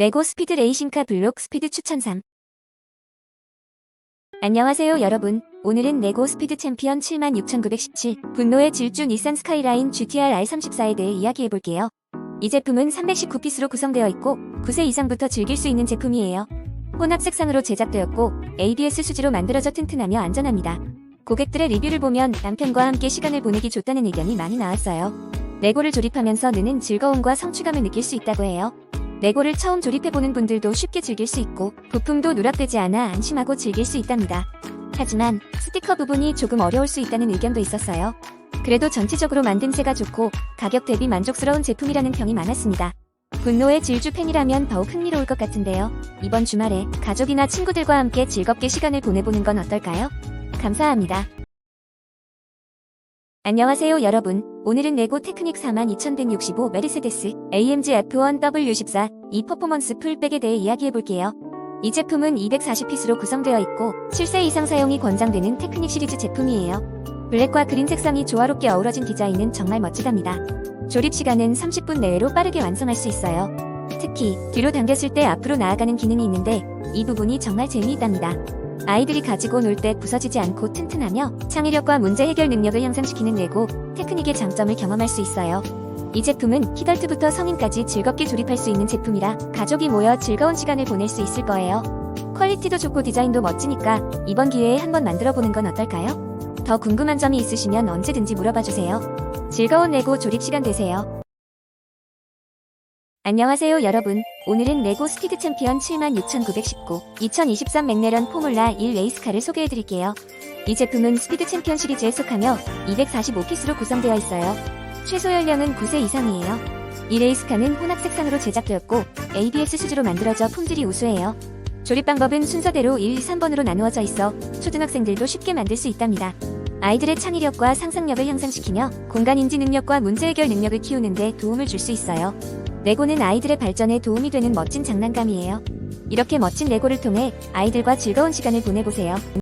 레고 스피드 레이싱카 블록 스피드 추천 3 안녕하세요 여러분. 오늘은 레고 스피드 챔피언 76,917 분노의 질주 닛산 스카이라인 GTR R34에 대해 이야기해볼게요. 이 제품은 319피스로 구성되어 있고 9세 이상부터 즐길 수 있는 제품이에요. 혼합 색상으로 제작되었고 ABS 수지로 만들어져 튼튼하며 안전합니다. 고객들의 리뷰를 보면 남편과 함께 시간을 보내기 좋다는 의견이 많이 나왔어요. 레고를 조립하면서 느는 즐거움과 성취감을 느낄 수 있다고 해요. 레고를 처음 조립해보는 분들도 쉽게 즐길 수 있고 부품도 누락되지 않아 안심하고 즐길 수 있답니다. 하지만 스티커 부분이 조금 어려울 수 있다는 의견도 있었어요. 그래도 전체적으로 만듦새가 좋고 가격 대비 만족스러운 제품이라는 평이 많았습니다. 분노의 질주 팬이라면 더욱 흥미로울 것 같은데요. 이번 주말에 가족이나 친구들과 함께 즐겁게 시간을 보내보는 건 어떨까요? 감사합니다. 안녕하세요 여러분. 오늘은 레고 테크닉 42165 메르세데스 AMG F1 W14 이 퍼포먼스 풀백에 대해 이야기해볼게요. 이 제품은 240피스로 구성되어 있고 7세 이상 사용이 권장되는 테크닉 시리즈 제품이에요. 블랙과 그린 색상이 조화롭게 어우러진 디자인은 정말 멋지답니다. 조립 시간은 30분 내외로 빠르게 완성할 수 있어요. 특히 뒤로 당겼을 때 앞으로 나아가는 기능이 있는데 이 부분이 정말 재미있답니다. 아이들이 가지고 놀 때 부서지지 않고 튼튼하며 창의력과 문제 해결 능력을 향상시키는 레고 테크닉의 장점을 경험할 수 있어요. 이 제품은 키덜트부터 성인까지 즐겁게 조립할 수 있는 제품이라 가족이 모여 즐거운 시간을 보낼 수 있을 거예요. 퀄리티도 좋고 디자인도 멋지니까 이번 기회에 한번 만들어 보는 건 어떨까요? 더 궁금한 점이 있으시면 언제든지 물어봐 주세요. 즐거운 레고 조립 시간 되세요. 안녕하세요 여러분. 오늘은 레고 스피드 챔피언 76,919 2023 맥레런 포뮬라 1 레이스카를 소개해 드릴게요. 이 제품은 스피드 챔피언 시리즈에 속하며 245피스로 구성되어 있어요. 최소 연령은 9세 이상이에요. 이 레이스카는 혼합 색상으로 제작되었고 ABS 수주로 만들어져 품질이 우수해요. 조립 방법은 순서대로 1, 2, 3번으로 나누어져 있어 초등학생들도 쉽게 만들 수 있답니다. 아이들의 창의력과 상상력을 향상시키며 공간 인지 능력과 문제 해결 능력을 키우는데 도움을 줄 수 있어요. 레고는 아이들의 발전에 도움이 되는 멋진 장난감이에요. 이렇게 멋진 레고를 통해 아이들과 즐거운 시간을 보내보세요.